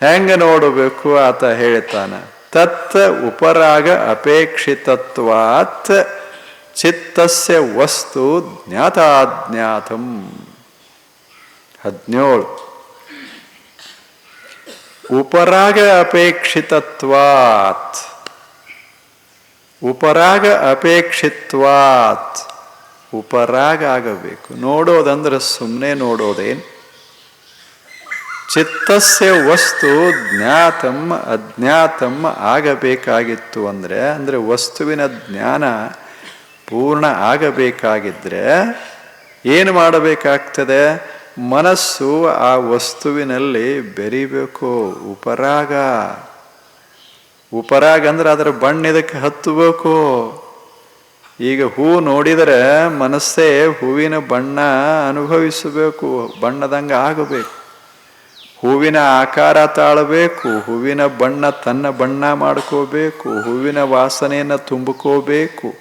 ಹೆಂಗ ನೋಡಬೇಕು ಆತ ಹೇಳ್ತಾನೆ? ತತ್ ಉಪರಾಗ ಅಪೇಕ್ಷಿತತ್ವಾತ್ ಚಿತ್ತಸ್ಯ ವಸ್ತು ಜ್ಞಾತಾಜ್ಞಾತಂ. ಹದಿನೇಳು ಉಪರಾಗ ಅಪೇಕ್ಷಿತತ್ವಾತ್. ಉಪರಾಗ ಅಪೇಕ್ಷಿತ್ವಾತ್. ಉಪರಾಗ ಆಗಬೇಕು. ನೋಡೋದಂದ್ರೆ ಸುಮ್ಮನೆ ನೋಡೋದೇನು? ಚಿತ್ತಸ್ಯ ವಸ್ತು ಜ್ಞಾತಂ ಅಜ್ಞಾತಂ ಆಗಬೇಕಾಗಿತ್ತು ಅಂದರೆ ಅಂದರೆ ವಸ್ತುವಿನ ಜ್ಞಾನ ಪೂರ್ಣ ಆಗಬೇಕಾಗಿದ್ದರೆ ಏನು ಮಾಡಬೇಕಾಗ್ತದೆ? ಮನಸ್ಸು ಆ ವಸ್ತುವಿನಲ್ಲಿ ಬೆರಿಬೇಕು, ಉಪರಾಗ. ಉಪರಾಗ ಅಂದ್ರೆ ಅದರ ಬಣ್ಣ ಇದಕ್ಕೆ ಹತ್ತಬೇಕು. ಈಗ ಹೂ ನೋಡಿದರೆ ಮನಸ್ಸೇ ಹೂವಿನ ಬಣ್ಣ ಅನುಭವಿಸಬೇಕು, ಬಣ್ಣದಂಗೆ ಆಗಬೇಕು. ಹೂವಿನ ಆಕಾರ ತಾಳಬೇಕು, ಹೂವಿನ ಬಣ್ಣ ತನ್ನ ಬಣ್ಣ ಮಾಡ್ಕೋಬೇಕು, ಹೂವಿನ ವಾಸನೆಯನ್ನು ತುಂಬಿಕೋಬೇಕು.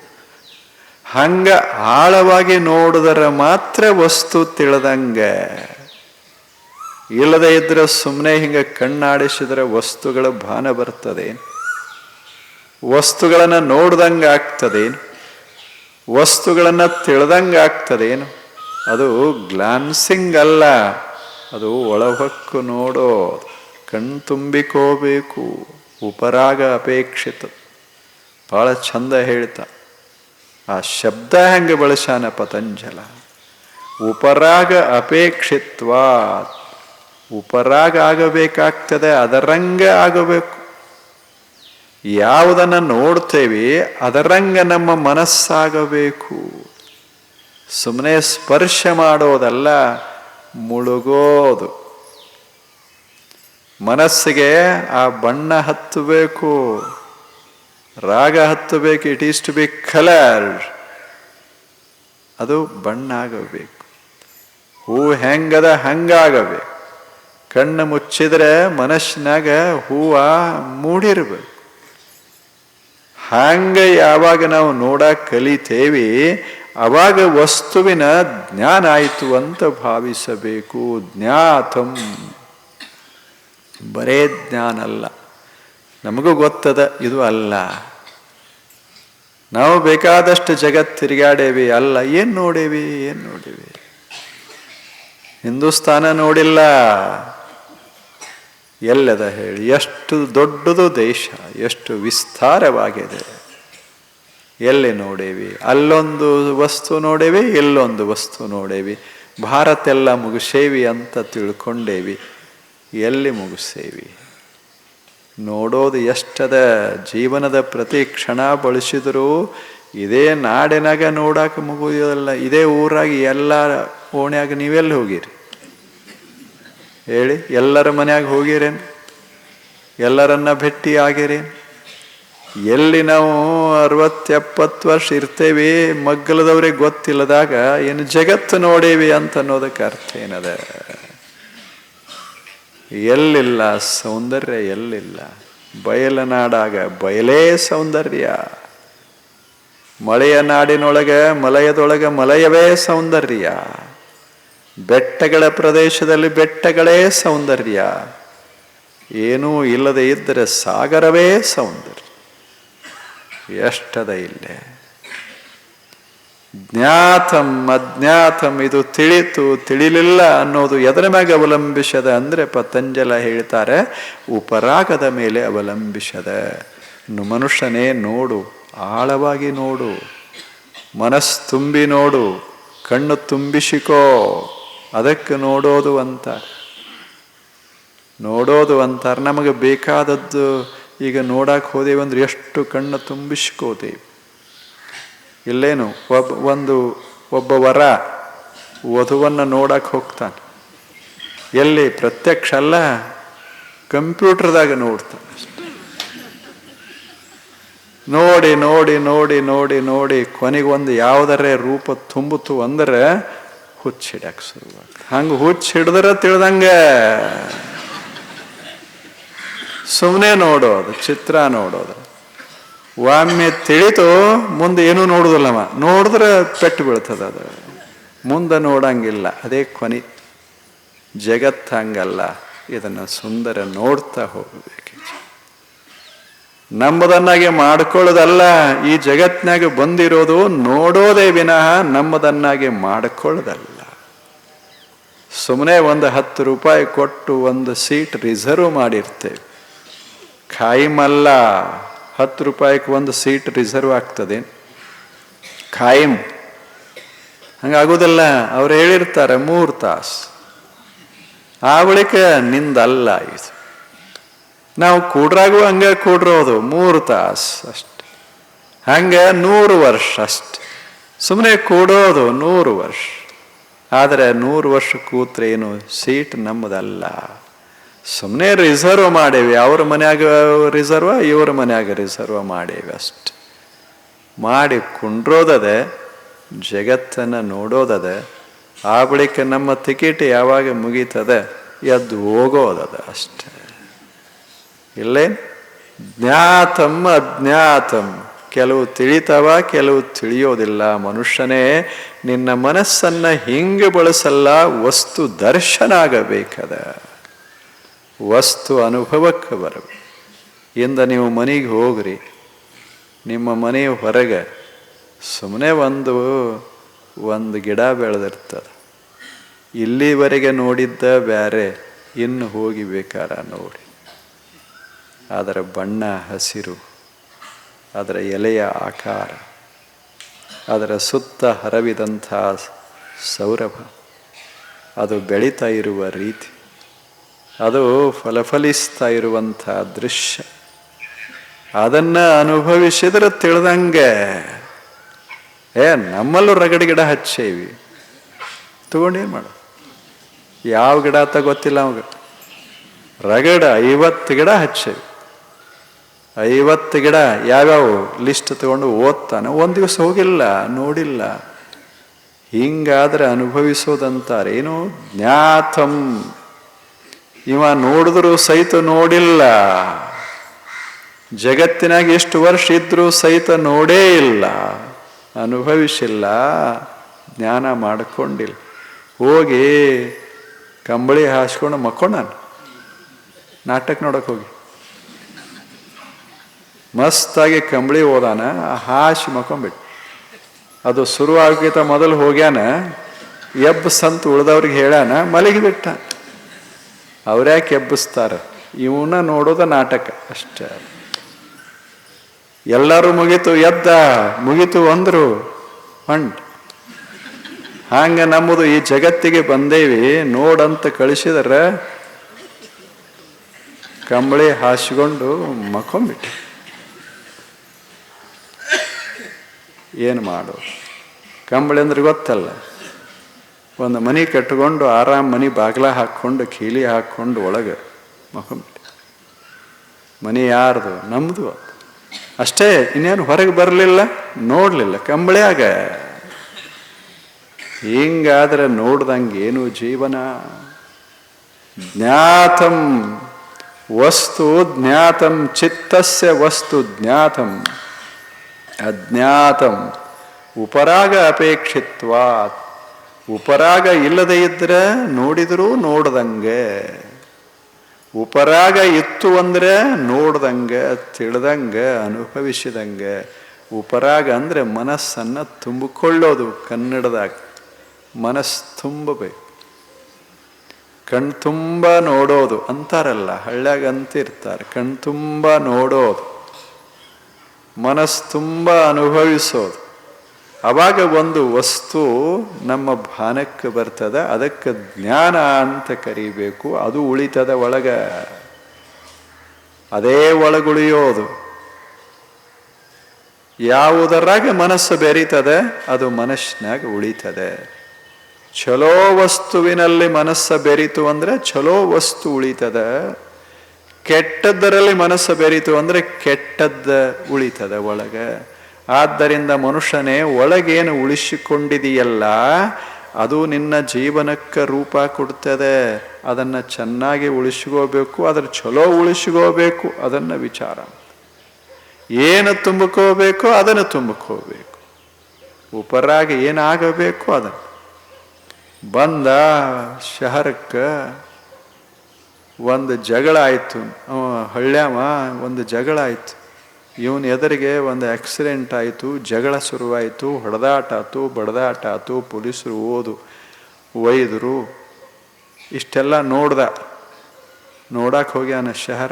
ಹಂಗ ಆಳವಾಗಿ ನೋಡಿದರೆ ಮಾತ್ರ ವಸ್ತು ತಿಳಿದಂಗೆ. ಇಲ್ಲದೆ ಇದ್ರೆ ಸುಮ್ಮನೆ ಹಿಂಗೆ ಕಣ್ಣಾಡಿಸಿದ್ರೆ ವಸ್ತುಗಳ ಭಾನ ಬರ್ತದೆ ವಸ್ತುಗಳನ್ನು ನೋಡ್ದಂಗೆ ಆಗ್ತದೇನು? ವಸ್ತುಗಳನ್ನು ತಿಳಿದಂಗೆ ಆಗ್ತದೇನು? ಅದು ಗ್ಲಾನ್ಸಿಂಗ್ ಅಲ್ಲ. ಅದು ಒಳಹೊಕ್ಕು ನೋಡೋ ಕಣ್ತುಂಬಿಕೋಬೇಕು ಉಪರಾಗ ಅಪೇಕ್ಷಿತ. ಭಾಳ ಚಂದ ಹೇಳ್ತಾ. ಆ ಶಬ್ದ ಹೆಂಗೆ ಬಳಸಾನ ಪತಂಜಲ ಉಪರಾಗ ಅಪೇಕ್ಷಿತ್ವ? ಉಪರಾಗ ಆಗಬೇಕಾಗ್ತದೆ, ಅದರಂಗೆ ಆಗಬೇಕು. ಯಾವುದನ್ನು ನೋಡ್ತೇವೆ, ಅದರಂಗ ನಮ್ಮ ಮನಸ್ಸಾಗಬೇಕು. ಸುಮ್ಮನೆ ಸ್ಪರ್ಶ ಮಾಡೋದಲ್ಲ ಮುಳುಗೋದು. ಮನಸ್ಸಿಗೆ ಆ ಬಣ್ಣ ಹತ್ತಬೇಕು, ರಾಗ ಹತ್ತಬೇಕು it is to be colour ಅದು ಬಣ್ಣ ಆಗಬೇಕು ಹೂ ಹೆಂಗದ ಹಂಗಾಗಬೇಕು. ಕಣ್ಣು ಮುಚ್ಚಿದ್ರೆ ಮನಸ್ಸಿನಾಗ ಹೂವ ಮೂಡಿರ್ಬೇಕು. ಹಂಗೆ ಯಾವಾಗ ನಾವು ನೋಡಕ್ಕೆ ಕಲಿತೇವಿ ಅವಾಗ ವಸ್ತುವಿನ ಜ್ಞಾನ ಆಯಿತು ಅಂತ ಭಾವಿಸಬೇಕು. ಜ್ಞಾತಂ. ಬರೇ ಜ್ಞಾನ ಅಲ್ಲ. ನಮಗೂ ಗೊತ್ತದ, ಇದು ಅಲ್ಲ. ನಾವು ಬೇಕಾದಷ್ಟು ಜಗತ್ ತಿರುಗಾಡೇವಿ, ಅಲ್ಲ. ಏನು ನೋಡೇವಿ ಏನು ನೋಡೇವಿ? ಹಿಂದೂಸ್ತಾನ ನೋಡಿಲ್ಲ. ಎಲ್ಲದ ಹೇಳಿ, ಎಷ್ಟು ದೊಡ್ಡದು ದೇಶ, ಎಷ್ಟು ವಿಸ್ತಾರವಾಗಿದೆ. ಎಲ್ಲಿ ನೋಡೇವಿ? ಅಲ್ಲೊಂದು ವಸ್ತು ನೋಡೇವಿ, ಇಲ್ಲೊಂದು ವಸ್ತು ನೋಡೇವಿ. ಭಾರತ ಎಲ್ಲ ಮುಗಿಸೇವಿ ಅಂತ ತಿಳ್ಕೊಂಡೇವಿ. ಎಲ್ಲಿ ಮುಗಿಸೇವಿ? ನೋಡೋದು ಎಷ್ಟದ ಜೀವನದ ಪ್ರತಿ ಕ್ಷಣ ಬಳಸಿದರೂ ಇದೇ ನಾಡಿನಾಗ ನೋಡಕ್ಕೆ ಮುಗಿಯೋದಲ್ಲ ಇದೇ ಊರಾಗಿ ಎಲ್ಲ ಓಣ್ಯಾಗ ನೀವೆಲ್ಲಿ ಹೋಗಿರಿ? ಹೇಳಿ, ಎಲ್ಲರ ಮನೆಯಾಗ ಹೋಗಿರೇನು? ಎಲ್ಲರನ್ನ ಭೇಟಿ ಆಗಿರಿ ಎಲ್ಲಿ ನಾವು ಅರವತ್ತೆಪ್ಪತ್ತು ವರ್ಷ ಇರ್ತೇವೆ ಮಗ್ಗಲದವ್ರಿಗೆ ಗೊತ್ತಿಲ್ಲದಾಗ ಏನು ಜಗತ್ತು ನೋಡೇವಿ ಅಂತ ಅನ್ನೋದಕ್ಕೆ ಅರ್ಥ ಏನದ? ಎಲ್ಲಿಲ್ಲ ಸೌಂದರ್ಯ, ಎಲ್ಲಿಲ್ಲ? ಬಯಲನಾಡಾಗ ಬಯಲೇ ಸೌಂದರ್ಯ. ಮಳೆಯ ನಾಡಿನೊಳಗೆ, ಮಲಯದೊಳಗೆ ಮಲಯವೇ ಸೌಂದರ್ಯ. ಬೆಟ್ಟಗಳ ಪ್ರದೇಶದಲ್ಲಿ ಬೆಟ್ಟಗಳೇ ಸೌಂದರ್ಯ. ಏನೂ ಇಲ್ಲದೆ ಇದ್ದರೆ ಸಾಗರವೇ ಸೌಂದರ್ಯ. ಎಷ್ಟದ ಇಲ್ಲೇ ಜ್ಞಾತಂ ಅಜ್ಞಾತಂ ಇದು ತಿಳಿತು ತಿಳಿಲಿಲ್ಲ ಅನ್ನೋದು ಎದರ ಮ್ಯಾಗೆ ಅವಲಂಬಿಸದ ಅಂದರೆ ಪತಂಜಲ ಹೇಳ್ತಾರೆ, ಉಪರಾಗದ ಮೇಲೆ ಅವಲಂಬಿಸದ. ಮನುಷ್ಯನೇ ನೋಡು, ಆಳವಾಗಿ ನೋಡು, ಮನಸ್ಸು ತುಂಬಿ ನೋಡು, ಕಣ್ಣು ತುಂಬಿಸಿಕೋ, ಅದಕ್ಕೆ ನೋಡೋದು ಅಂತ. ನೋಡೋದು ಅಂತಾರೆ ನಮಗೆ ಬೇಕಾದದ್ದು ಈಗ ನೋಡಕ್ಕೆ ಹೋದೇವು ಅಂದ್ರೆ ಎಷ್ಟು ಕಣ್ಣು ತುಂಬಿಸ್ಕೋತೇವೆ ಇಲ್ಲೇನು ಒಬ್ಬ ಒಂದು, ಒಬ್ಬ ವರ ವಧುವನ್ನು ನೋಡಕ್ಕೆ ಹೋಗ್ತಾನೆ. ಎಲ್ಲಿ? ಪ್ರತ್ಯಕ್ಷ ಅಲ್ಲ, ಕಂಪ್ಯೂಟರ್ದಾಗ ನೋಡ್ತಾನೆ ನೋಡಿ ನೋಡಿ ನೋಡಿ ನೋಡಿ ನೋಡಿ ಕೊನೆಗೊಂದು ಯಾವುದರೇ ರೂಪ ತುಂಬಿತು ಅಂದ್ರೆ ಹುಚ್ಚಿಡಕ್ಕೆ ಶುರುವಾಗ ಹಂಗೆ ಹುಚ್ಚು ಹಿಡಿದ್ರೆ ತಿಳ್ದಂಗೆ. ಸುಮ್ಮನೆ ನೋಡೋದು ಚಿತ್ರ ನೋಡೋದು ಒಮ್ಮೆ ತಿಳಿತು ಮುಂದೆ ಏನೂ ನೋಡೋದಿಲ್ಲವ ನೋಡಿದ್ರೆ ಪೆಟ್ಟು ಬೀಳ್ತದೆ ಅದು. ಮುಂದೆ ನೋಡಂಗಿಲ್ಲ, ಅದೇ ಕೊನೆ ಜಗತ್ತು ಹಂಗಲ್ಲ, ಇದನ್ನು ಸುಂದರ ನೋಡ್ತಾ ಹೋಗಬೇಕು. ನಮ್ಮದನ್ನಾಗೆ ಮಾಡ್ಕೊಳ್ಳೋದಲ್ಲ, ಈ ಜಗತ್ನಾಗ ಬಂದಿರೋದು ನೋಡೋದೇ ವಿನಃ ನಮ್ಮದನ್ನಾಗೆ ಮಾಡ್ಕೊಳ್ಳೋದಲ್ಲ. ಸುಮ್ಮನೆ ಒಂದು ಹತ್ತು ರೂಪಾಯಿ ಕೊಟ್ಟು ಒಂದು ಸೀಟ್ ರಿಸರ್ವ್ ಮಾಡಿರ್ತೇವೆ. ಖಾಯಿಮಲ್ಲ ಹತ್ತು ರೂಪಾಯಿಗೆ ಒಂದು ಸೀಟ್ ರಿಸರ್ವ್ ಆಗ್ತದೆ. ಖಾಯಿಂ ಹಂಗಾಗೋದಲ್ಲ ಅವ್ರು ಹೇಳಿರ್ತಾರೆ, ಮೂರು ತಾಸು. ಆ ಬಳಿಕ ನಿಂದಲ್ಲ ಇದು. ನಾವು ಕೂಡ್ರಾಗೂ ಹಂಗೆ ಕೂಡ್ರೋದು, ಮೂರು ತಾಸು ಅಷ್ಟೆ. ಹಂಗೆ ನೂರು ವರ್ಷ ಅಷ್ಟೆ. ಸುಮ್ಮನೆ ಕೂಡೋದು ನೂರು ವರ್ಷ. ಆದರೆ ನೂರು ವರ್ಷ ಕೂತ್ರೆ ಏನು? ಸೀಟ್ ನಮ್ಮದಲ್ಲ. ಸುಮ್ಮನೆ ರಿಸರ್ವ್ ಮಾಡೇವಿ. ಅವ್ರ ಮನ್ಯಾಗ ರಿಸರ್ವ ಇವ್ರ ಮನ್ಯಾಗ ರಿಸರ್ವ್ ಮಾಡೇವಿ ಅಷ್ಟೆ. ಮಾಡಿ ಕುಂಡ್ರೋದದೆ, ಜಗತ್ತನ್ನು ನೋಡೋದದೆ, ಆ ಬಳಿಕ ನಮ್ಮ ಟಿಕೆಟ್ ಯಾವಾಗ ಮುಗೀತದೆ, ಎದ್ದು ಹೋಗೋದದ ಅಷ್ಟೆ. ಇಲ್ಲೇ? ಜ್ಞಾತಂ ಅಜ್ಞಾತಂ. ಕೆಲವು ತಿಳಿತವ, ಕೆಲವು ತಿಳಿಯೋದಿಲ್ಲ. ಮನುಷ್ಯನೇ, ನಿನ್ನ ಮನಸ್ಸನ್ನು ಹಿಂಗೆ ಬಳಸಲ್ಲ, ವಸ್ತು ದರ್ಶನ ಆಗಬೇಕದ ವಸ್ತು ಅನುಭವಕ್ಕೆ ಬರಬೇಕು. ಇಂದ ನೀವು ಮನೆಗೆ ಹೋಗ್ರಿ. ನಿಮ್ಮ ಮನೆ ಹೊರಗೆ ಸುಮ್ಮನೆ ಒಂದು ಒಂದು ಗಿಡ ಬೆಳೆದಿರ್ತದೆ. ಇಲ್ಲಿವರೆಗೆ ನೋಡಿದ್ದ ಬೇರೆ ಇನ್ನು ಹೋಗಿ ಬೇಕಾರ ನೋಡಿ. ಅದರ ಬಣ್ಣ, ಹಸಿರು, ಅದರ ಎಲೆಯ ಆಕಾರ, ಅದರ ಸುತ್ತ ಹರವಿದಂಥ ಸೌರಭ, ಅದು ಬೆಳೀತಾ ಇರುವ ರೀತಿ. ಅದು ಫಲಫಲಿಸ್ತಾ ಇರುವಂಥ ದೃಶ್ಯ. ಅದನ್ನು ಅನುಭವಿಸಿದ್ರೆ ತಿಳಿದಂಗೆ, ಏ, ನಮ್ಮಲ್ಲೂ ರಗಡಿ ಗಿಡ ಹಚ್ಚೇವಿ. ತಗೊಂಡೇನು ಮಾಡು? ಯಾವ ಗಿಡ ಅಂತ ಗೊತ್ತಿಲ್ಲ ಅವಾಗ. ರಗಡ ಐವತ್ತು ಗಿಡ ಹಚ್ಚೇವಿ. ಐವತ್ತು ಗಿಡ ಯಾವ್ಯಾವ? ಲಿಸ್ಟ್ ತಗೊಂಡು ಓದ್ತಾನೆ. ಒಂದು ದಿವಸ ಹೋಗಿಲ್ಲ, ನೋಡಿಲ್ಲ. ಹಿಂಗಾದ್ರೆ ಅನುಭವಿಸೋದಂತಾರೆ. ಏನು ಜ್ಞಾತಂ. ಇವ ನೋಡಿದ್ರು ಸಹಿತ ನೋಡಿಲ್ಲ. ಜಗತ್ತಿನಾಗ ಎಷ್ಟು ವರ್ಷ ಇದ್ರೂ ಸಹಿತ ನೋಡೇ ಇಲ್ಲ. ಅನುಭವಿಸಿಲ್ಲ. ಜ್ಞಾನ ಮಾಡಿಕೊಂಡಿಲ್ಲ. ಹೋಗಿ ಕಂಬಳಿ ಹಾಸ್ಕೊಂಡು ನಾನು. ನಾಟಕ ನೋಡಕ್ಕೆ ಹೋಗಿ. ಮಸ್ತಾಗಿ ಕಂಬಳಿ ಹೋದಾನ ಹಾಸಿ ಮಕ್ಕೊಂಬಿಟ್ಟು. ಅದು ಶುರು ಆಗಕ್ಕಿಂತ ಮೊದಲು ಹೋಗ್ಯಾನ, ಎಬ್ಬ ಸಂತ ಉಳ್ದವ್ರಿಗೆ ಹೇಳ್ಯಾನ, ಮಲಗಿಬಿಟ್ಟ. ಅವ್ರ್ಯಾಕೆ ಕೆಬ್ಬಿಸ್ತಾರೆ. ಇವನ್ನ ನೋಡೋದು ನಾಟಕ ಅಷ್ಟೇ. ಎಲ್ಲರೂ ಮುಗೀತು, ಎದ್ದ, ಮುಗೀತು ಅಂದರು ಹೊಂಟ್ ಹಂಗ ನಮ್ಮದು ಈ ಜಗತ್ತಿಗೆ ಬಂದೇವಿ, ನೋಡಂತ ಕಳಿಸಿದ್ರೆ, ಕಂಬಳಿ ಹಾಸಿಕೊಂಡು ಮಕ್ಕೊಂಬಿಟ್ಟು ಏನು ಮಾಡು? ಕಂಬಳಿ ಅಂದ್ರೆ ಗೊತ್ತಲ್ಲ. ಒಂದು ಮನೆ ಕಟ್ಟಿಕೊಂಡು ಆರಾಮ್ ಮನೆ ಬಾಗಿಲ ಹಾಕ್ಕೊಂಡು ಕೀಲಿ ಹಾಕ್ಕೊಂಡು ಒಳಗೆ ಮನೆ ಯಾರ್ದು? ನಮ್ಮದು ಅಷ್ಟೇ, ಇನ್ನೇನು ಹೊರಗೆ ಬರಲಿಲ್ಲ? ನೋಡಲಿಲ್ಲ. ಕಂಬಳಿಯಾಗ ಹಿಂಗಾದ್ರೆ ನೋಡ್ದಂಗೆ ಏನು ಜೀವನ? ಜ್ಞಾತಂ ವಸ್ತು ಜ್ಞಾತಂ, ಚಿತ್ತಸ್ಯ ವಸ್ತು ಜ್ಞಾತಂ. ಅಜ್ಞಾತಂ. ಉಪರಾಗ ಅಪೇಕ್ಷಿತ್ವಾತ್. ಉಪರಾಗ ಇಲ್ಲದೆ ಇದ್ರೆ ನೋಡಿದರೂ ನೋಡ್ದಂಗೆ. ಉಪರಾಗ ಇತ್ತು ಅಂದ್ರೆ ನೋಡ್ದಂಗೆ, ತಿಳಿದಂಗೆ, ಅನುಭವಿಸಿದಂಗೆ. ಉಪರಾಗ ಅಂದ್ರೆ ಮನಸ್ಸನ್ನು ತುಂಬಿಕೊಳ್ಳೋದು ಕನ್ನಡದಾಗ. ಮನಸ್ಸು ತುಂಬಬೇಕು. ಕಣ್ ತುಂಬ ನೋಡೋದು ಅಂತಾರಲ್ಲ, ಹಳ್ಳ್ಯಾಗ ಅಂತಿರ್ತಾರೆ. ಕಣ್ ತುಂಬ ನೋಡೋದು. ಮನಸ್ಸು ತುಂಬ ಅನುಭವಿಸೋದು. ಅವಾಗ ಒಂದು ವಸ್ತು ನಮ್ಮ ಭಾನಕ್ಕೆ ಬರ್ತದೆ, ಅದಕ್ಕೆ ಜ್ಞಾನ ಅಂತ ಕರಿಬೇಕು, ಅದು ಉಳಿತದ ಒಳಗ. ಅದೇ ಒಳಗುಳಿಯೋದು. ಯಾವುದರಾಗ ಮನಸ್ಸು ಬೆರೀತದೆ, ಅದು ಮನಸ್ಸಿನಾಗ ಉಳಿತದೆ. ಚಲೋ ವಸ್ತುವಿನಲ್ಲಿ ಮನಸ್ಸು ಬೆರೀತು ಅಂದರೆ ಚಲೋ ವಸ್ತು ಉಳಿತದ. ಕೆಟ್ಟದ್ದರಲ್ಲಿ ಮನಸ್ಸು ಬೆರೀತು ಅಂದರೆ ಕೆಟ್ಟದ್ದ ಉಳಿತದ ಒಳಗ. ಆದ್ದರಿಂದ ಮನುಷ್ಯನೇ, ಒಳಗೇನು ಉಳಿಸಿಕೊಂಡಿದೆಯಲ್ಲ, ಅದು ನಿನ್ನ ಜೀವನಕ್ಕೆ ರೂಪ ಕೊಡ್ತದೆ. ಅದನ್ನು ಚೆನ್ನಾಗಿ ಉಳಿಸ್ಕೋಬೇಕು, ಅದ್ರ ಚಲೋ ಉಳಿಸ್ಕೋಬೇಕು, ಅದನ್ನು ವಿಚಾರ ಏನು ತುಂಬಿಕೋಬೇಕೋ, ಅದನ್ನು ತುಂಬಿಕೋಬೇಕು. ಉಪರಾಗಿ ಏನಾಗಬೇಕು, ಅದನ್ನು. ಬಂದ ಶಹರಕ್ಕೆ ಒಂದು ಜಗಳ ಆಯಿತು. ಹಳ್ಳ್ಯಾವ ಒಂದು ಜಗಳ ಆಯಿತು. ಇವನ್ ಎದುರಿಗೆ ಒಂದು ಆಕ್ಸಿಡೆಂಟ್ ಆಯಿತು, ಜಗಳ ಶುರುವಾಯಿತು, ಹೊಡೆದಾಟ ಆಯ್ತು, ಬಡದಾಟ ಆಯ್ತು, ಪೊಲೀಸರು ಓದು, ಒಯ್ದರು, ಇಷ್ಟೆಲ್ಲ ನೋಡ್ದ. ನೋಡಕ್ಕೆ ಹೋಗ್ಯಾನ ಶಹರ.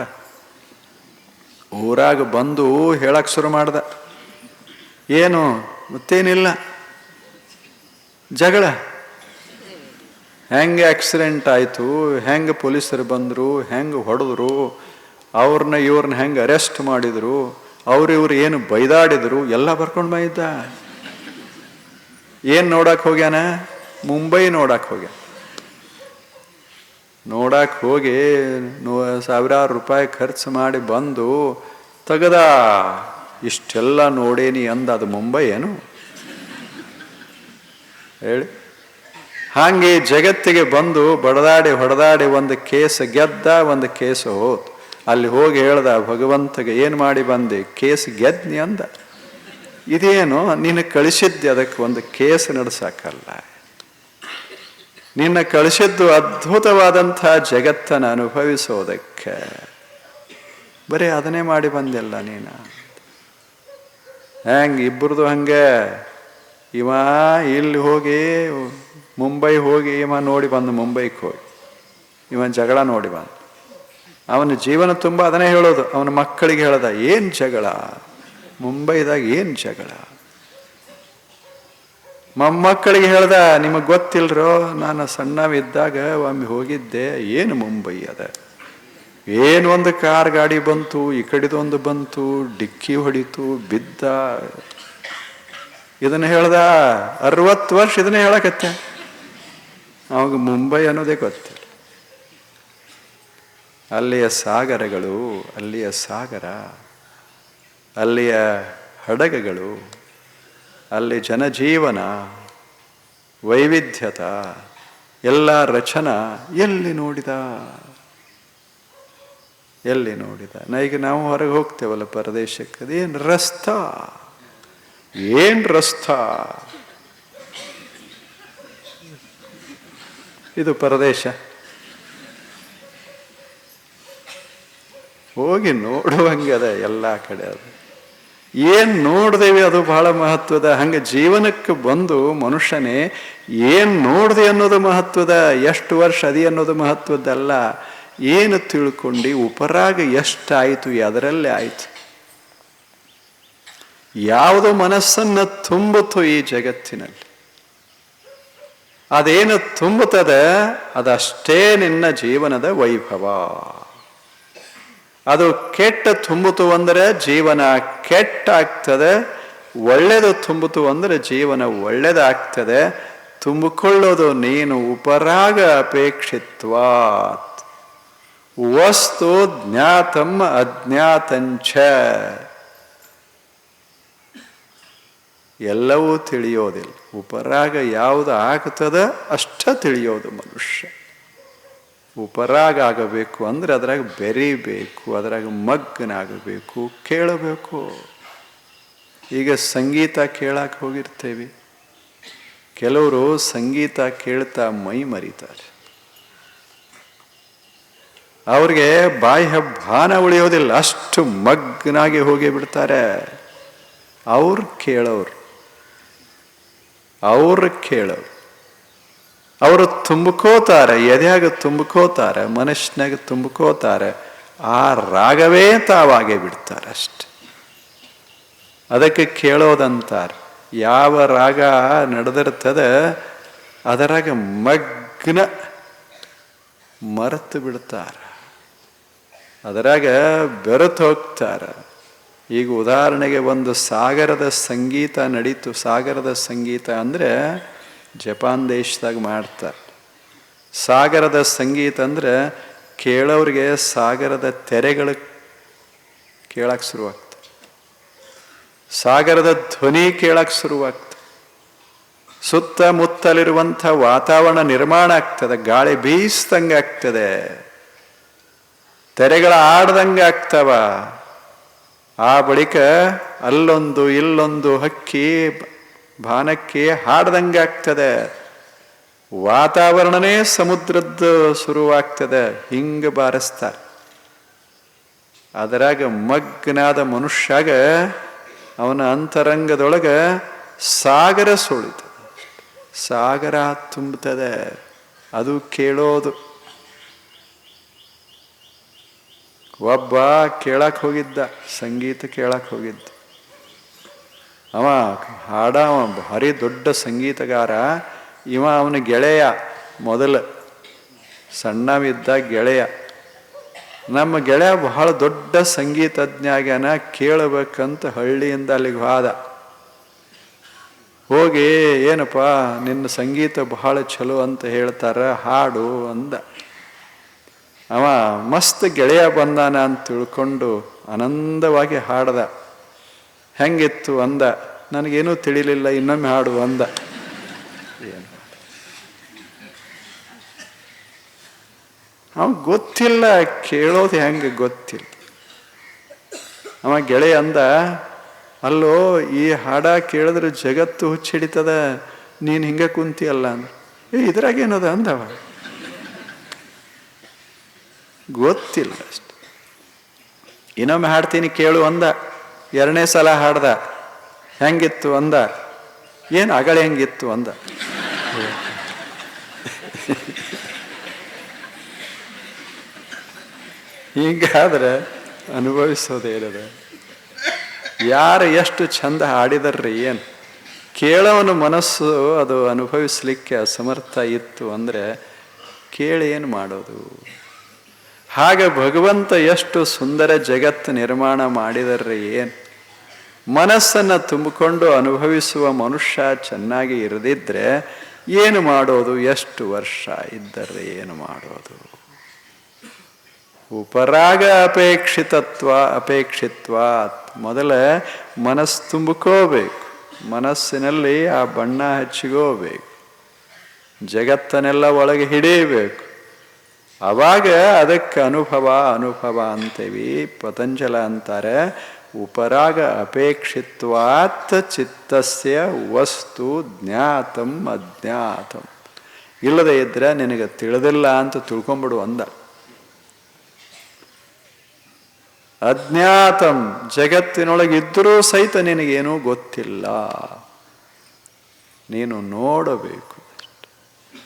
ಊರಾಗ ಬಂದು ಹೇಳಕ್ಕೆ ಶುರು ಮಾಡ್ದ. ಏನು? ಮತ್ತೇನಿಲ್ಲ. ಜಗಳ. ಹೆಂಗೆ ಆಕ್ಸಿಡೆಂಟ್ ಆಯಿತು? ಹೆಂಗೆ ಪೊಲೀಸರು ಬಂದರು? ಹೆಂಗೆ ಹೊಡೆದ್ರು? ಅವ್ರನ್ನ ಇವ್ರನ್ನ ಹೆಂಗೆ ಅರೆಸ್ಟ್ ಮಾಡಿದರು? ಅವ್ರು ಇವ್ರು ಏನು ಬೈದಾಡಿದ್ರು ಎಲ್ಲ ಬರ್ಕೊಂಡು ಬಂದಿದ್ದ ಏನು ನೋಡಕ್ಕೆ ಹೋಗ್ಯಾನ? ಮುಂಬೈ ನೋಡಕ್ಕೆ ಹೋಗ್ಯ ನೋಡಕ್ಕೆ ಹೋಗಿ ಸಾವಿರಾರು ರೂಪಾಯಿ ಖರ್ಚು ಮಾಡಿ ಬಂದು ತೆಗದ, ಇಷ್ಟೆಲ್ಲ ನೋಡೇನಿ ಅಂದ, ಅದು ಮುಂಬೈ ಏನು? ಹೇಳಿ. ಹಾಗೆ ಜಗತ್ತಿಗೆ ಬಂದು ಬಡದಾಡಿ ಹೊಡೆದಾಡಿ ಒಂದು ಕೇಸ್ ಗೆದ್ದ, ಒಂದು ಕೇಸ್ ಹೋತು. ಅಲ್ಲಿ ಹೋಗಿ ಹೇಳ್ದ, ಭಗವಂತಗೆ ಏನು ಮಾಡಿ ಬಂದೆ? ಕೇಸ್ ಗೆದ್ನಿ ಅಂದ. ಇದೇನು ನೀನು ಕಳಿಸಿದ್ದೆ, ಅದಕ್ಕೆ ಒಂದು ಕೇಸ್ ನಡೆಸಕ್ಕಲ್ಲ ನಿನ್ನ ಕಳಿಸಿದ್ದು ಅದ್ಭುತವಾದಂಥ ಜಗತ್ತನ್ನು ಅನುಭವಿಸೋದಕ್ಕೆ. ಬರೀ, ಅದನ್ನೇ ಮಾಡಿ ಬಂದೆಲ್ಲ ನೀನು. ಹೆಂಗೆ ಇಬ್ಬರದು ಹಂಗೆ? ಇವ ಇಲ್ಲಿ ಹೋಗಿ, ಮುಂಬೈ ಹೋಗಿ, ಇವ ನೋಡಿ ಬಂದು ಮುಂಬೈಗೆ ಹೋಗಿ. ಇವ ಜಗಳ ನೋಡಿ ಬಂದ. ಅವನ ಜೀವನ ತುಂಬ ಅದನ್ನೇ ಹೇಳೋದು. ಅವನ ಮಕ್ಕಳಿಗೆ ಹೇಳ್ದ, ಏನು ಜಗಳ? ಮುಂಬೈದಾಗ ಏನು ಜಗಳ? ಮೊಮ್ಮಕ್ಕಳಿಗೆ ಹೇಳ್ದ, ನಿಮಗೆ ಗೊತ್ತಿಲ್ರೋ? ನಾನು ಸಣ್ಣವಿದ್ದಾಗ ಒಮ್ಮೆ ಹೋಗಿದ್ದೆ. ಏನು ಮುಂಬೈ ಅದ? ಏನು ಒಂದು ಕಾರ್ ಗಾಡಿ ಬಂತು, ಈ ಕಡೆದೊಂದು ಬಂತು, ಡಿಕ್ಕಿ ಹೊಡಿತು, ಬಿದ್ದ. ಇದನ್ನ ಹೇಳ್ದ, ಅರವತ್ತು ವರ್ಷ ಇದನ್ನೇ ಹೇಳಕತ್ತೆ. ಅವಾಗ ಮುಂಬೈ ಅನ್ನೋದೇ ಗೊತ್ತಿಲ್ಲ. ಅಲ್ಲಿಯ ಸಾಗರಗಳು, ಅಲ್ಲಿಯ ಸಾಗರ, ಅಲ್ಲಿಯ ಹಡಗಗಳು, ಅಲ್ಲಿ ಜನಜೀವನ, ವೈವಿಧ್ಯತ, ಎಲ್ಲ ರಚನ ಎಲ್ಲಿ ನೋಡಿದ? ಎಲ್ಲಿ ನೋಡಿದ? ನಾ ಈಗ ನಾವು ಹೊರಗೆ ಹೋಗ್ತೇವಲ್ಲ ಪರದೇಶಕ್ಕೆ. ಅದೇನು ರಸ್ತ? ಏನು ರಸ್ತ? ಇದು ಪರದೇಶ. ಹೋಗಿ ನೋಡುವಂಗೆ ಅದ ಎಲ್ಲ ಕಡೆ ಅದು. ಏನು ನೋಡ್ದೇವಿ ಅದು ಬಹಳ ಮಹತ್ವದ? ಹಂಗೆ ಜೀವನಕ್ಕೆ ಬಂದು ಮನುಷ್ಯನೇ ಏನು ನೋಡ್ದೆ ಅನ್ನೋದು ಮಹತ್ವದ? ಎಷ್ಟು ವರ್ಷ ಅದಿ ಅನ್ನೋದು ಮಹತ್ವದ್ದಲ್ಲ? ಏನು ತಿಳ್ಕೊಂಡು ಉಪರಾಗ ಎಷ್ಟಾಯಿತು ಅದರಲ್ಲೇ ಆಯಿತು? ಯಾವುದು ಮನಸ್ಸನ್ನ ತುಂಬುತ್ತೋ ಈ ಜಗತ್ತಿನಲ್ಲಿ? ಅದೇನು ತುಂಬುತ್ತದೆ? ಅದಷ್ಟೇ ನಿನ್ನ ಜೀವನದ ವೈಭವ. ಅದು ಕೆಟ್ಟ ತುಂಬಿತು ಅಂದರೆ ಜೀವನ ಕೆಟ್ಟಾಗ್ತದೆ ಒಳ್ಳೆಯದು ತುಂಬಿತು ಅಂದರೆ ಜೀವನ ಒಳ್ಳೆಯದಾಗ್ತದೆ ತುಂಬಿಕೊಳ್ಳೋದು ನೀನು ಉಪರಾಗ ಅಪೇಕ್ಷಿತ್ವಾತ್. ವಸ್ತು ಜ್ಞಾತಂ ಅಜ್ಞಾತಂಚ ಎಲ್ಲವೂ ತಿಳಿಯೋದಿಲ್ಲ. ಉಪರಾಗ ಯಾವುದು ಆಗ್ತದೆ ಅಷ್ಟ ತಿಳಿಯೋದು ಮನುಷ್ಯ. ಉಪರಾಗ ಆಗಬೇಕು ಅಂದ್ರೆ ಅದ್ರಾಗ ಬೆರಿಬೇಕು, ಅದ್ರಾಗ ಮಗ್ಗನಾಗಬೇಕು ಕೇಳಬೇಕು. ಈಗ ಸಂಗೀತ ಕೇಳಕ್ಕೆ ಹೋಗಿರ್ತೇವೆ. ಕೆಲವರು ಸಂಗೀತ ಕೇಳ್ತಾ ಮೈ ಮರಿತಾರೆ. ಅವ್ರಿಗೆ ಬಾಯಿ ಭಾನ ಉಳಿಯೋದಿಲ್ಲ, ಅಷ್ಟು ಮಗ್ನಾಗಿ ಹೋಗಿ ಬಿಡ್ತಾರೆ. ಅವ್ರು ಕೇಳೋರು ಅವ್ರು ಕೇಳೋರು. ಅವರು ತುಂಬಿಕೋತಾರೆ, ಎದೆಯಾಗ ತುಂಬಿಕೋತಾರೆ ಮನುಷ್ಯನಾಗ ತುಂಬಿಕೋತಾರೆ, ಆ ರಾಗವೇ ತಾವಾಗೇ ಬಿಡ್ತಾರೆ ಅಷ್ಟೆ. ಅದಕ್ಕೆ ಕೇಳೋದಂತಾರೆ, ಯಾವ ರಾಗ ನಡೆದಿರ್ತದೆ, ಅದರಾಗ ಮಗ್ನ ಮರೆತು ಬಿಡ್ತಾರೆ. ಅದರಾಗ ಬೆರೆತು ಹೋಗ್ತಾರೆ. ಈಗ ಉದಾಹರಣೆಗೆ ಒಂದು ಸಾಗರದ ಸಂಗೀತ ನಡೀತು, ಸಾಗರದ ಸಂಗೀತ ಅಂದರೆ ಜಪಾನ್ ದೇಶದಾಗ ಮಾಡ್ತಾರೆ. ಸಾಗರದ ಸಂಗೀತ ಅಂದರೆ ಕೇಳೋರಿಗೆ ಸಾಗರದ ತೆರೆಗಳು ಕೇಳಕ್ಕೆ ಶುರುವಾಗ್ತದೆ ಸಾಗರದ ಧ್ವನಿ ಕೇಳಕ್ಕೆ ಶುರುವಾಗ್ತದೆ ಸುತ್ತಮುತ್ತಲಿರುವಂಥ ವಾತಾವರಣ ನಿರ್ಮಾಣ ಆಗ್ತದೆ, ಗಾಳಿ ಬೀಸ್ದಂಗೆ ಆಗ್ತದೆ. ತೆರೆಗಳ ಆಡ್ದಂಗೆ ಆಗ್ತವ. ಆ ಬಳಿಕ ಅಲ್ಲೊಂದು ಇಲ್ಲೊಂದು ಹಕ್ಕಿ ಬಾನಕ್ಕೆ ಹಾಡ್ದಂಗೆ ಆಗ್ತದೆ ವಾತಾವರಣನೇ ಸಮುದ್ರದ ಶುರುವಾಗ್ತದೆ. ಹಿಂಗೆ ಬಾರಿಸ್ತಾರೆ. ಅದರಾಗ ಮಗ್ನಾದ ಮನುಷ್ಯಾಗ ಅವನ ಅಂತರಂಗದೊಳಗೆ ಸಾಗರ ಸುಳಿತದೆ. ಸಾಗರ ತುಂಬುತ್ತದೆ. ಅದು ಕೇಳೋದು. ಒಬ್ಬ ಕೇಳಕ್ಕೆ ಹೋಗಿದ್ದ, ಸಂಗೀತ ಕೇಳಕ್ಕೆ ಹೋಗಿದ್ದ. ಅವ ಹಾಡ ಭಾರಿ ದೊಡ್ಡ ಸಂಗೀತಗಾರ. ಇವ ಅವನ ಗೆಳೆಯ, ಮೊದಲು ಸಣ್ಣವಿದ್ದ ಗೆಳೆಯ. ನಮ್ಮ ಗೆಳೆಯ ಬಹಳ ದೊಡ್ಡ ಸಂಗೀತಜ್ಞ ಆಗ್ಯಾನ ಕೇಳಬೇಕಂತ ಹಳ್ಳಿಯಿಂದ ಅಲ್ಲಿಗೆ ಹೋದ ಹೋಗಿ, ಏನಪ್ಪ, ನಿನ್ನ ಸಂಗೀತ ಬಹಳ ಚಲೋ ಅಂತ ಹೇಳ್ತಾರೆ, ಹಾಡು ಅಂದ. ಅವ ಮಸ್ತ್ ಗೆಳೆಯ ಬಂದಾನ ಅಂತ ತಿಳ್ಕೊಂಡು ಆನಂದವಾಗಿ ಹಾಡ್ದ. ಹೆಂಗಿತ್ತು ಅಂದ. ನನಗೇನೂ ತಿಳಿಲಿಲ್ಲ, ಇನ್ನೊಮ್ಮೆ ಹಾಡು ಅಂದ. ಅವ ಗೊತ್ತಿಲ್ಲ, ಕೇಳೋದು ಹೆಂಗೆ ಗೊತ್ತಿಲ್ಲ. ಅವ ಗೆಳೆಯ ಅಂದ, ಅಲ್ಲೋ, ಈ ಹಾಡ ಕೇಳಿದ್ರೆ ಜಗತ್ತು ಹುಚ್ಚಿಡಿತದ, ನೀನು ಹಿಂಗೆ ಕುಂತಿಯಲ್ಲ ಅಂದ್ರೆ ಏ ಇದ್ರಾಗೇನದ ಅಂದವ ಗೊತ್ತಿಲ್ಲ ಅಷ್ಟೆ. ಇನ್ನೊಮ್ಮೆ ಹಾಡ್ತೀನಿ, ಕೇಳು ಅಂದ. ಎರಡನೇ ಸಲ ಹಾಡ್ದ, ಹೆಂಗಿತ್ತು? ಅಂದ, ಏನು ಅಗಳ ಹೆಂಗಿತ್ತು? ಅಂದ. ಹೀಗಾದ್ರೆ ಅನುಭವಿಸೋದೇನದ ಯಾರು ಎಷ್ಟು ಚಂದ ಹಾಡಿದರ್ರಿ ಏನು? ಕೇಳೋವನ ಮನಸ್ಸು ಅದು ಅನುಭವಿಸ್ಲಿಕ್ಕೆ ಅಸಮರ್ಥ ಇತ್ತು ಅಂದರೆ ಕೇಳಿ ಏನು ಮಾಡೋದು? ಹಾಗೆ ಭಗವಂತ ಎಷ್ಟು ಸುಂದರ ಜಗತ್ತು ನಿರ್ಮಾಣ ಮಾಡಿದರ್ರಿ ಏನು? ಮನಸ್ಸನ್ನು ತುಂಬಿಕೊಂಡು ಅನುಭವಿಸುವ ಮನುಷ್ಯ ಚೆನ್ನಾಗಿ ಇರದಿದ್ದರೆ ಏನು ಮಾಡೋದು? ಎಷ್ಟು ವರ್ಷ ಇದ್ದರೆ ಏನು ಮಾಡೋದು? ಉಪರಾಗ ಅಪೇಕ್ಷಿತತ್ವ, ಅಪೇಕ್ಷಿತ್ವ. ಮೊದಲೇ ಮನಸ್ಸು ತುಂಬಿಕೋಬೇಕು. ಮನಸ್ಸಿನಲ್ಲಿ ಆ ಬಣ್ಣ ಹಚ್ಚಿಕೋಬೇಕು ಜಗತ್ತನ್ನೆಲ್ಲ ಒಳಗೆ ಹಿಡಿಯಬೇಕು. ಅವಾಗ ಅದಕ್ಕೆ ಅನುಭವ ಅನುಭವ ಅಂತೀವಿ ಪತಂಜಲ ಅಂತಾರೆ. ಉಪರಾಗ ಅಪೇಕ್ಷಿತ್ವಾತ್ ಚಿತ್ತಸ್ಯ ವಸ್ತು ಜ್ಞಾತಂ ಅಜ್ಞಾತಂ. ಇಲ್ಲದೆ ಇದ್ದರೆ ನಿನಗೆ ತಿಳಿದಿಲ್ಲ ಅಂತ ತಿಳ್ಕೊಂಬಿಡು ಅಂದ. ಅಜ್ಞಾತಂ ಜಗತ್ತಿನೊಳಗಿದ್ದರೂ ಸಹಿತ ನಿನಗೇನೂ ಗೊತ್ತಿಲ್ಲ. ನೀನು ನೋಡಬೇಕು.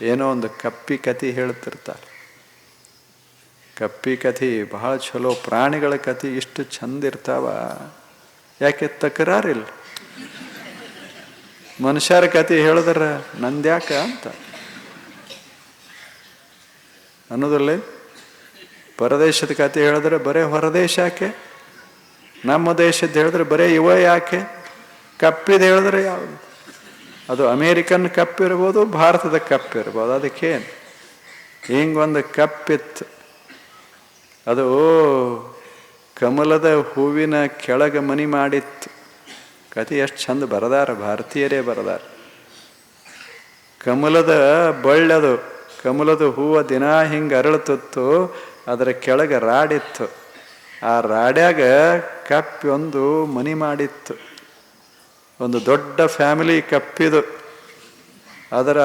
ಏನೋ ಒಂದು ಕಪ್ಪಿ ಕತಿ ಹೇಳ್ತಿರ್ತಾರೆ. ಕಪ್ಪಿ ಕಥೆ, ಬಹಳ ಚಲೋ ಪ್ರಾಣಿಗಳ ಕಥೆ, ಇಷ್ಟು ಚಂದ ಇರ್ತಾವ. ಯಾಕೆ ತಕರಾರಿಲ್ಲ? ಮನುಷ್ಯರ ಕತೆ ಹೇಳಿದ್ರ ನಂದ್ಯಾಕ ಅಂತ. ಅನ್ನೋದಲ್ಲಿ ಪರದೇಶದ ಕತೆ ಹೇಳಿದ್ರೆ ಬರೇ ಹೊರದೇಶ ಯಾಕೆ? ನಮ್ಮ ದೇಶದ ಹೇಳಿದ್ರೆ ಬರೇ ಇವ ಯಾಕೆ? ಕಪ್ಪಿದ ಹೇಳಿದ್ರೆ ಯಾವುದು? ಅದು ಅಮೇರಿಕನ್ ಕಪ್ಪಿರ್ಬೋದು ಭಾರತದ ಕಪ್ಪಿರ್ಬೋದು ಅದಕ್ಕೇನು? ಹಿಂಗೊಂದು ಕಪ್ಪಿತ್ತು. ಅದು ಕಮಲದ ಹೂವಿನ ಕೆಳಗೆ ಮನಿ ಮಾಡಿತ್ತು. ಕತೆ ಎಷ್ಟು ಚಂದ ಬರದಾರ, ಭಾರತೀಯರೇ ಬರದಾರ. ಕಮಲದ ಬಳ್ಳದು ಕಮಲದ ಹೂವು ದಿನ ಹಿಂಗೆ ಅರಳುತ್ತಿತ್ತು ಅದರ ಕೆಳಗೆ ರಾಡಿತ್ತು. ಆ ರಾಡ್ಯಾಗ ಕಪ್ಪಿ ಒಂದು ಮನಿ ಮಾಡಿತ್ತು. ಒಂದು ದೊಡ್ಡ ಫ್ಯಾಮಿಲಿ ಕಪ್ಪಿದು. ಅದರ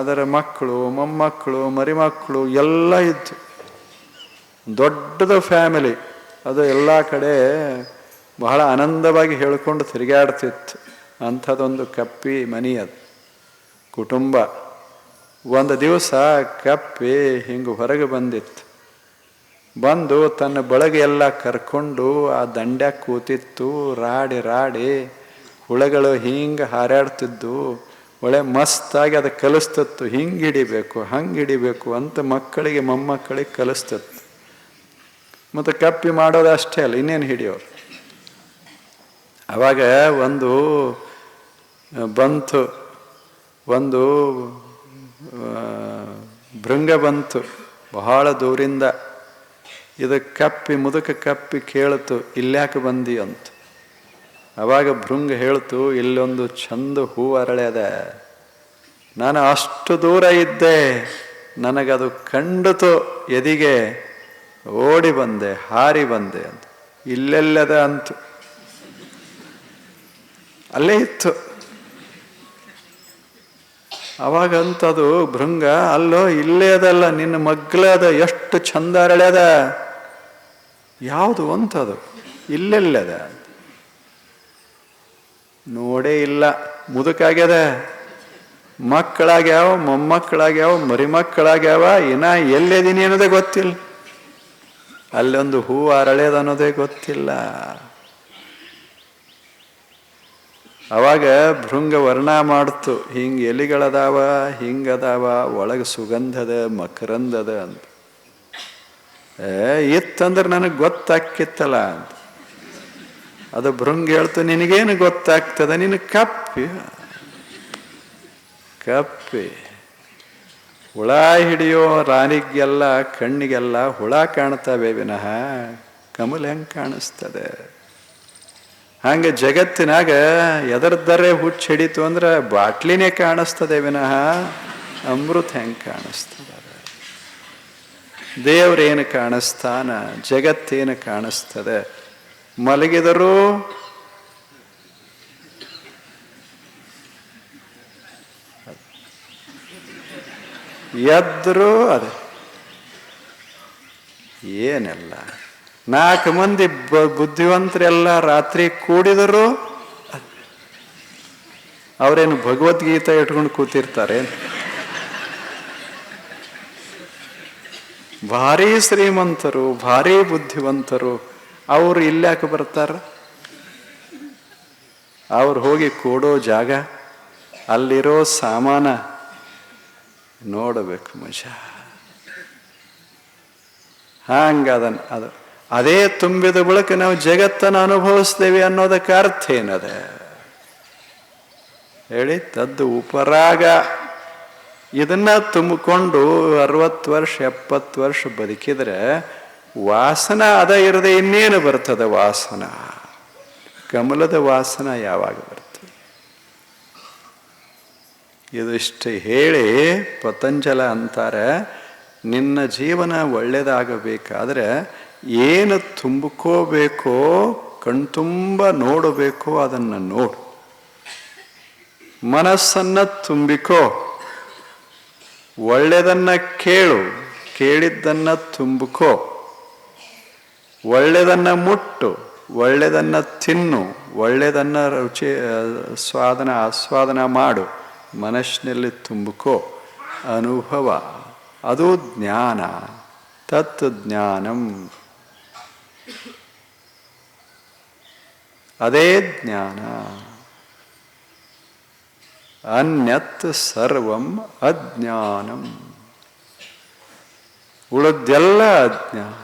ಅದರ ಮಕ್ಕಳು, ಮೊಮ್ಮಕ್ಕಳು, ಮರಿಮಕ್ಕಳು ಎಲ್ಲ ಇದ್ದು. ದೊಡ್ಡದು ಫ್ಯಾಮಿಲಿ. ಅದು ಎಲ್ಲ ಕಡೆ ಬಹಳ ಆನಂದವಾಗಿ ಹೇಳಿಕೊಂಡು ತಿರುಗಾಡ್ತಿತ್ತು. ಅಂಥದ್ದೊಂದು ಕಪ್ಪಿ ಮನಿ ಅದು. ಕುಟುಂಬ. ಒಂದು ದಿವಸ ಕಪ್ಪಿ ಹಿಂಗೆ ಹೊರಗೆ ಬಂದಿತ್ತು. ಬಂದು ತನ್ನ ಬಳಗೆ ಎಲ್ಲ ಕರ್ಕೊಂಡು ಆ ದಂಡ್ಯ ಕೂತಿತ್ತು, ರಾಡಿ ರಾಡಿ ಹುಳಗಳು ಹಿಂಗೆ ಹಾರಾಡ್ತಿದ್ದು, ಒಳ್ಳೆ ಮಸ್ತಾಗಿ ಅದು ಕಲಿಸ್ತಿತ್ತು. ಹಿಂಗೆ ಹಿಡಿಬೇಕು, ಹಂಗೆ ಹಿಡಿಬೇಕು ಅಂತ ಮಕ್ಕಳಿಗೆ, ಮೊಮ್ಮಕ್ಕಳಿಗೆ ಕಲಿಸ್ತಿತ್ತು. ಮತ್ತು ಕಪ್ಪಿ ಮಾಡೋದು ಅಷ್ಟೇ ಅಲ್ಲ, ಇನ್ನೇನು ಹಿಡಿಯೋರು. ಆವಾಗ ಒಂದು ಬಂತು, ಒಂದು ಭೃಂಗ ಬಂತು, ಬಹಳ ದೂರಿಂದ. ಇದು ಕಪ್ಪಿ, ಮುದುಕ ಕಪ್ಪಿ ಕೇಳ್ತು, ಇಲ್ಯಾಕೆ ಬಂದಿ ಅಂತ. ಅವಾಗ ಭೃಂಗ ಹೇಳ್ತು, ಇಲ್ಲೊಂದು ಚಂದ ಹೂ ಅರಳ್ಯದ ನಾನು ಅಷ್ಟು ದೂರ ಇದ್ದೆ, ನನಗದು ಕಂಡಿತು ಎದಿಗೆ. ಓಡಿ ಬಂದೆ, ಹಾರಿ ಬಂದೆ ಅಂತ. ಇಲ್ಲೆಲ್ಲದ ಅಂತು. ಅಲ್ಲೇ ಇತ್ತು. ಅವಾಗ ಅಂತದು ಭೃಂಗ, ಅಲ್ಲೋ ಇಲ್ಲೇ ಅದಲ್ಲ ನಿನ್ನ ಮಗ್ಲದ ಎಷ್ಟು ಚಂದ ಅರಳ್ಯದ ಯಾವುದು ಅಂತದು? ಇಲ್ಲೆಲ್ಲದ ನೋಡೇ ಇಲ್ಲ, ಮುದುಕಾಗ್ಯದ. ಮಕ್ಕಳಾಗ್ಯಾವ, ಮೊಮ್ಮಕ್ಕಳಾಗ್ಯಾವ, ಮರಿಮಕ್ಕಳಾಗ್ಯಾವ, ಇನ್ನ ಎಲ್ಲೆದೀನಿ ಅನ್ನೋದೇ ಗೊತ್ತಿಲ್ಲ. ಅಲ್ಲೊಂದು ಹೂ ಅರಳ್ಯದ ಅನ್ನೋದೇ ಗೊತ್ತಿಲ್ಲ. ಅವಾಗ ಭೃಂಗ ವರ್ಣ ಮಾಡ್ತು, ಹಿಂಗ ಎಲಿಗಳದಾವ, ಹಿಂಗದಾವ, ಒಳಗೆ ಸುಗಂಧದ, ಮಕರಂದದ ಅಂತ. ಏ, ಇತ್ತಂದ್ರೆ ನನಗೆ ಗೊತ್ತಾಕಿತ್ತಲ್ಲ ಅಂತ. ಅದು ಭೃಂಗ ಹೇಳ್ತು, ನಿನಗೇನು ಗೊತ್ತಾಗ್ತದೆ? ನಿನ್ನ ಕಪ್ಪಿ. ಕಪ್ಪಿ? ಹುಳ ಹಿಡಿಯೋ ರಾಣಿಗೆಲ್ಲ ಕಣ್ಣಿಗೆಲ್ಲ ಹುಳ ಕಾಣ್ತವೆ ವಿನಃ ಕಮಲ ಹೆಂಗೆ ಕಾಣಿಸ್ತದೆ? ಹಂಗೆ ಜಗತ್ತಿನಾಗ ಎದರ್ದರೆ ಹುಚ್ಚು ಹಿಡಿತು ಅಂದ್ರೆ ಬಾಟ್ಲಿನೇ ಕಾಣಿಸ್ತದೆ ವಿನಃ ಅಮೃತ ಹೆಂಗೆ ಕಾಣಿಸ್ತದೆ? ದೇವ್ರೇನು ಕಾಣಿಸ್ತಾನ? ಜಗತ್ತೇನು ಕಾಣಿಸ್ತದೆ? ಮಲಗಿದರೂ ಎದ್ರು, ಅದೇ. ಏನೆಲ್ಲ? ನಾಲ್ಕು ಮಂದಿ ಬ, ಬುದ್ಧಿವಂತರೆಲ್ಲ ರಾತ್ರಿ ಕೂಡಿದರು. ಅವರೇನು ಭಗವದ್ಗೀತೆ ಇಟ್ಕೊಂಡು ಕೂತಿರ್ತಾರೆ? ಭಾರಿ ಶ್ರೀಮಂತರು, ಭಾರಿ ಬುದ್ಧಿವಂತರು. ಅವರು ಇಲ್ಲಾಕೆ ಬರ್ತಾರ? ಅವ್ರು ಹೋಗಿ ಕೂಡೋ ಜಾಗ, ಅಲ್ಲಿರೋ ಸಾಮಾನ ನೋಡಬೇಕು ಮಜಾ. ಹಂಗದನ್ ಅದು. ಅದೇ ತುಂಬಿದ ಬಳಿಕ ನಾವು ಜಗತ್ತನ್ನು ಅನುಭವಿಸ್ತೇವೆ ಅನ್ನೋದಕ್ಕೆ ಅರ್ಥ ಏನದ? ಹೇಳಿ, ತದ್ದು ಉಪರಾಗ. ಇದನ್ನ ತುಂಬಿಕೊಂಡು ಅರವತ್ತು ವರ್ಷ, ಎಪ್ಪತ್ತು ವರ್ಷ ಬದುಕಿದ್ರೆ ವಾಸನ ಅದ ಇರದೆ ಇನ್ನೇನು ಬರ್ತದೆ ವಾಸನ? ಕಮಲದ ವಾಸನ ಯಾವಾಗ ಬರ್ತದೆ? ಇದಿಷ್ಟು ಹೇಳಿ ಪತಂಜಲ ಅಂತಾರೆ, ನಿನ್ನ ಜೀವನ ಒಳ್ಳೆಯದಾಗಬೇಕಾದ್ರೆ ಏನು ತುಂಬಿಕೋಬೇಕೋ, ಕಣ್ತುಂಬ ನೋಡಬೇಕೋ ಅದನ್ನು ನೋಡು. ಮನಸ್ಸನ್ನು ತುಂಬಿಕೋ. ಒಳ್ಳೆಯದನ್ನು ಕೇಳು, ಕೇಳಿದ್ದನ್ನು ತುಂಬಿಕೋ. ಒಳ್ಳೆಯದನ್ನು ಮುಟ್ಟು ಒಳ್ಳೆಯದನ್ನು ತಿನ್ನು ಒಳ್ಳೆಯದನ್ನು ರುಚಿ ಸ್ವಾದನ, ಆಸ್ವಾದನ ಮಾಡು. ಮನಸ್ಸಿನಲ್ಲಿ ತುಂಬಿಕೋ ಅನುಭವ ಅದು ಜ್ಞಾನ ತತ್ ಜ್ಞಾನಂ ಅದೇ ಜ್ಞಾನ ಅನ್ಯತ್ ಸರ್ವಂ ಅಜ್ಞಾನಂ ಉಳಿದೆಲ್ಲ ಅಜ್ಞಾನ